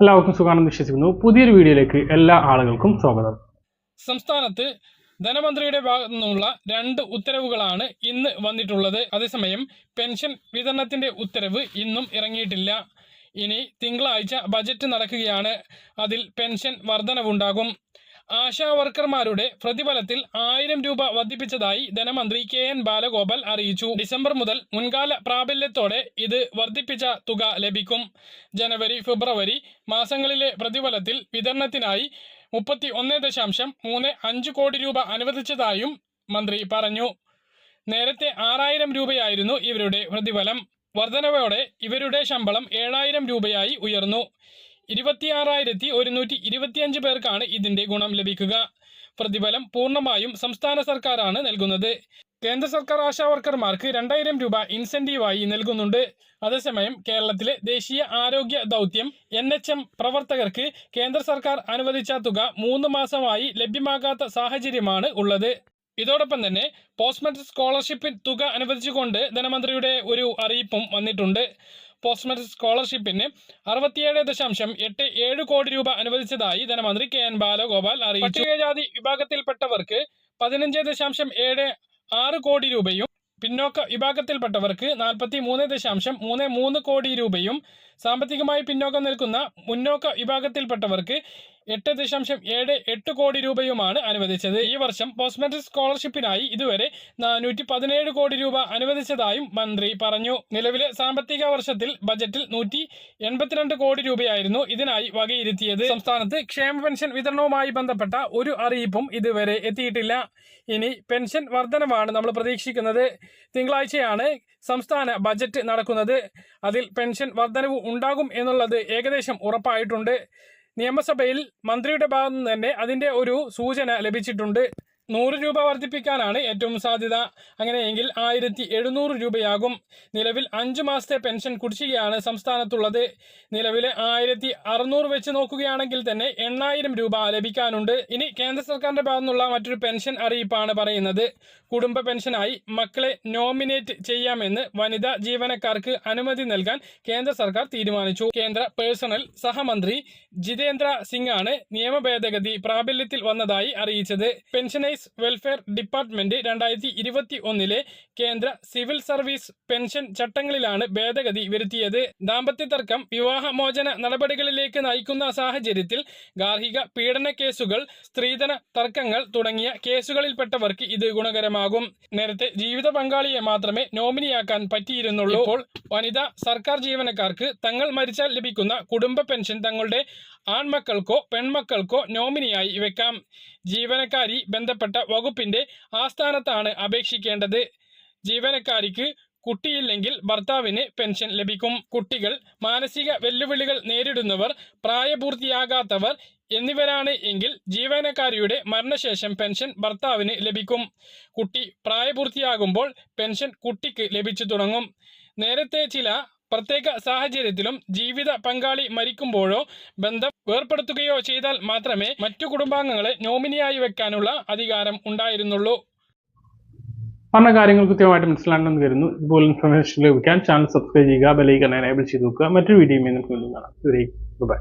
എല്ലാവർക്കും സുഖാണെന്ന് വിശ്വസിക്കുന്നു. പുതിയൊരു വീഡിയോയിലേക്ക് എല്ലാ ആളുകൾക്കും സ്വാഗതം. സംസ്ഥാനത്ത് ധനമന്ത്രിയുടെ ഭാഗത്തു നിന്നുള്ള രണ്ട് ഉത്തരവുകളാണ് ഇന്ന് വന്നിട്ടുള്ളത്. അതേസമയം പെൻഷൻ വിതരണത്തിന്റെ ഉത്തരവ് ഇന്നും ഇറങ്ങിയിട്ടില്ല. ഇനി തിങ്കളാഴ്ച ബജറ്റ് നടക്കുകയാണ്. അതിൽ പെൻഷൻ വർധനവുണ്ടാകും. ആശാ വർക്കർമാരുടെ പ്രതിഫലത്തിൽ ആയിരം രൂപ വർദ്ധിപ്പിച്ചതായി ധനമന്ത്രി കെ എൻ ബാലഗോപാൽ അറിയിച്ചു. ഡിസംബർ മുതൽ മുൻകാല പ്രാബല്യത്തോടെ ഇത് വർദ്ധിപ്പിച്ച തുക ലഭിക്കും. ജനുവരി ഫെബ്രുവരി മാസങ്ങളിലെ പ്രതിഫലത്തിൽ വിതരണത്തിനായി മുപ്പത്തി ഒന്ന് ദശാംശം മൂന്ന് അഞ്ച് കോടി രൂപ അനുവദിച്ചതായും മന്ത്രി പറഞ്ഞു. നേരത്തെ ആറായിരം രൂപയായിരുന്നു ഇവരുടെ പ്രതിഫലം. വർധനവോടെ ഇവരുടെ ശമ്പളം ഏഴായിരം രൂപയായി ഉയർന്നു. ഇരുപത്തിയാറായിരത്തി ഒരുന്നൂറ്റി ഇരുപത്തിയഞ്ച് പേർക്കാണ് ഇതിന്റെ ഗുണം ലഭിക്കുക. പ്രതിഫലം പൂർണമായും സംസ്ഥാന സർക്കാരാണ് നൽകുന്നത്. കേന്ദ്ര സർക്കാർ ആശാ വർക്കർമാർക്ക് രണ്ടായിരം രൂപ ഇൻസെന്റീവായി നൽകുന്നുണ്ട്. അതേസമയം കേരളത്തിലെ ദേശീയ ആരോഗ്യ ദൗത്യം എൻ എച്ച് എം പ്രവർത്തകർക്ക് കേന്ദ്ര സർക്കാർ അനുവദിച്ച തുക മൂന്ന് മാസമായി ലഭ്യമാകാത്ത സാഹചര്യമാണ് ഉള്ളത്. ഇതോടൊപ്പം തന്നെ പോസ്റ്റ് മെട്രിക് സ്കോളർഷിപ്പ് തുക അനുവദിച്ചുകൊണ്ട് ധനമന്ത്രിയുടെ ഒരു അറിയിപ്പും വന്നിട്ടുണ്ട്. പോസ്റ്റ് മെട്രിക് സ്കോളർഷിപ്പിന് അറുപത്തിയേഴ് ദശാംശം എട്ട് ഏഴ് കോടി രൂപ അനുവദിച്ചതായി ധനമന്ത്രി കെ എൻ ബാലഗോപാൽ അറിയിച്ചു. പട്ടികജാതി വിഭാഗത്തിൽപ്പെട്ടവർക്ക് പതിനഞ്ച് ദശാംശം ഏഴ് ആറ് കോടി രൂപയും പിന്നോക്ക വിഭാഗത്തിൽപ്പെട്ടവർക്ക് നാൽപ്പത്തി മൂന്ന് ദശാംശം മൂന്ന് മൂന്ന് കോടി രൂപയും സാമ്പത്തികമായി പിന്നോക്കം നിൽക്കുന്ന മുന്നോക്ക വിഭാഗത്തിൽപ്പെട്ടവർക്ക് എട്ട് ദശാംശം ഏഴ് എട്ട് കോടി രൂപയുമാണ് അനുവദിച്ചത്. ഈ വർഷം പോസ്റ്റ് മെട്രിക് സ്കോളർഷിപ്പിനായി ഇതുവരെ നാനൂറ്റി പതിനേഴ് കോടി രൂപ അനുവദിച്ചതായും മന്ത്രി പറഞ്ഞു. നിലവിലെ സാമ്പത്തിക വർഷത്തിൽ ബജറ്റിൽ നൂറ്റി എൺപത്തിരണ്ട് കോടി രൂപയായിരുന്നു ഇതിനായി വകയിരുത്തിയത്. സംസ്ഥാനത്ത് ക്ഷേമ പെൻഷൻ വിതരണവുമായി ബന്ധപ്പെട്ട ഒരു അറിയിപ്പും ഇതുവരെ എത്തിയിട്ടില്ല. ഇനി പെൻഷൻ വർധനമാണ് നമ്മൾ പ്രതീക്ഷിക്കുന്നത്. തിങ്കളാഴ്ചയാണ് സംസ്ഥാന ബജറ്റ് നടക്കുന്നത്. അതിൽ പെൻഷൻ വർധനവ് ഉണ്ടാകും എന്നുള്ളത് ഏകദേശം ഉറപ്പായിട്ടുണ്ട്. നിയമസഭയിൽ മന്ത്രിയുടെ ഭാഗത്തുനിന്ന് തന്നെ അതിന്റെ ഒരു സൂചന ലഭിച്ചിട്ടുണ്ട്. നൂറ് രൂപ വർദ്ധിപ്പിക്കാനാണ് ഏറ്റവും സാധ്യത. അങ്ങനെയെങ്കിൽ ആയിരത്തി എഴുന്നൂറ് രൂപയാകും. നിലവിൽ അഞ്ചു മാസത്തെ പെൻഷൻ കുടിശ്ശികയാണ് സംസ്ഥാനത്തുള്ളത്. നിലവിലെ ആയിരത്തി അറുന്നൂറ് വെച്ച് നോക്കുകയാണെങ്കിൽ തന്നെ എണ്ണായിരം രൂപ ലഭിക്കാനുണ്ട്. ഇനി കേന്ദ്ര സർക്കാരിന്റെ ഭാഗത്തുനിന്നുള്ള മറ്റൊരു പെൻഷൻ അറിയിപ്പാണ് പറയുന്നത്. കുടുംബ പെൻഷനായി മക്കളെ നോമിനേറ്റ് ചെയ്യാമെന്ന് വനിതാ ജീവനക്കാർക്ക് അനുമതി നൽകാൻ കേന്ദ്ര സർക്കാർ തീരുമാനിച്ചു. കേന്ദ്ര പേഴ്സണൽ സഹമന്ത്രി ജിതേന്ദ്ര സിംഗ് ആണ് നിയമ ഭേദഗതി പ്രാബല്യത്തിൽ വന്നതായി അറിയിച്ചത്. പെൻഷനൈസ് വെൽഫെയർ ഡിപ്പാർട്ട്മെന്റ് രണ്ടായിരത്തി ഇരുപത്തി ഒന്നിലെ കേന്ദ്ര സിവിൽ സർവീസ് പെൻഷൻ ചട്ടങ്ങളിലാണ് ഭേദഗതി വരുത്തിയത്. ദാമ്പത്യ തർക്കം വിവാഹമോചന നടപടികളിലേക്ക് നയിക്കുന്ന സാഹചര്യത്തിൽ ഗാർഹിക പീഡന കേസുകൾ സ്ത്രീധന തർക്കങ്ങൾ തുടങ്ങിയ കേസുകളിൽപ്പെട്ടവർക്ക് ഇത് ഗുണകരമാകും. നേരത്തെ ജീവിത പങ്കാളിയെ മാത്രമേ നോമിനിയാക്കാൻ പറ്റിയിരുന്നുള്ളൂ. ഇപ്പോൾ വനിതാ സർക്കാർ ജീവനക്കാർക്ക് തങ്ങൾ മരിച്ചാൽ ലഭിക്കുന്ന കുടുംബ പെൻഷൻ തങ്ങളുടെ ആൺമക്കൾക്കോ പെൺമക്കൾക്കോ നോമിനിയായി വെക്കാം ജീവനക്കാരി ബന്ധപ്പെട്ട വകുപ്പിന്റെ ആസ്ഥാനത്താണ് അപേക്ഷിക്കേണ്ടത്. ജീവനക്കാരിക്ക് കുട്ടിയില്ലെങ്കിൽ ഭർത്താവിന് പെൻഷൻ ലഭിക്കും. കുട്ടികൾ മാനസിക വെല്ലുവിളികൾ നേരിടുന്നവർ പ്രായപൂർത്തിയാകാത്തവർ എന്നിവരാണ് എങ്കിൽ ജീവനക്കാരിയുടെ മരണശേഷം പെൻഷൻ ഭർത്താവിന് ലഭിക്കും. കുട്ടി പ്രായപൂർത്തിയാകുമ്പോൾ പെൻഷൻ കുട്ടിക്ക് ലഭിച്ചു തുടങ്ങും. നേരത്തെ ചില പ്രത്യേക സാഹചര്യത്തിലും ജീവിത പങ്കാളി മരിക്കുമ്പോഴോ ബന്ധം വേർപ്പെടുത്തുകയോ ചെയ്താൽ മാത്രമേ മറ്റു കുടുംബാംഗങ്ങളെ നോമിനിയായി വെക്കാനുള്ള അധികാരം ഉണ്ടായിരുന്നുള്ളൂ. പറഞ്ഞ കാര്യങ്ങൾ കൃത്യമായിട്ട് മനസ്സിലാണെന്ന് കരുതുന്നു ഇതുപോലെ ഇൻഫർമേഷൻ ലഭിക്കാൻ ചാനൽ സബ്സ്ക്രൈബ് ചെയ്യുക ബെലൈക്കൺ എനേബിൾ ചെയ്ത് നോക്കുക മറ്റൊരു വീഡിയോയുമായി നമുക്ക് കാണാം. ബൈ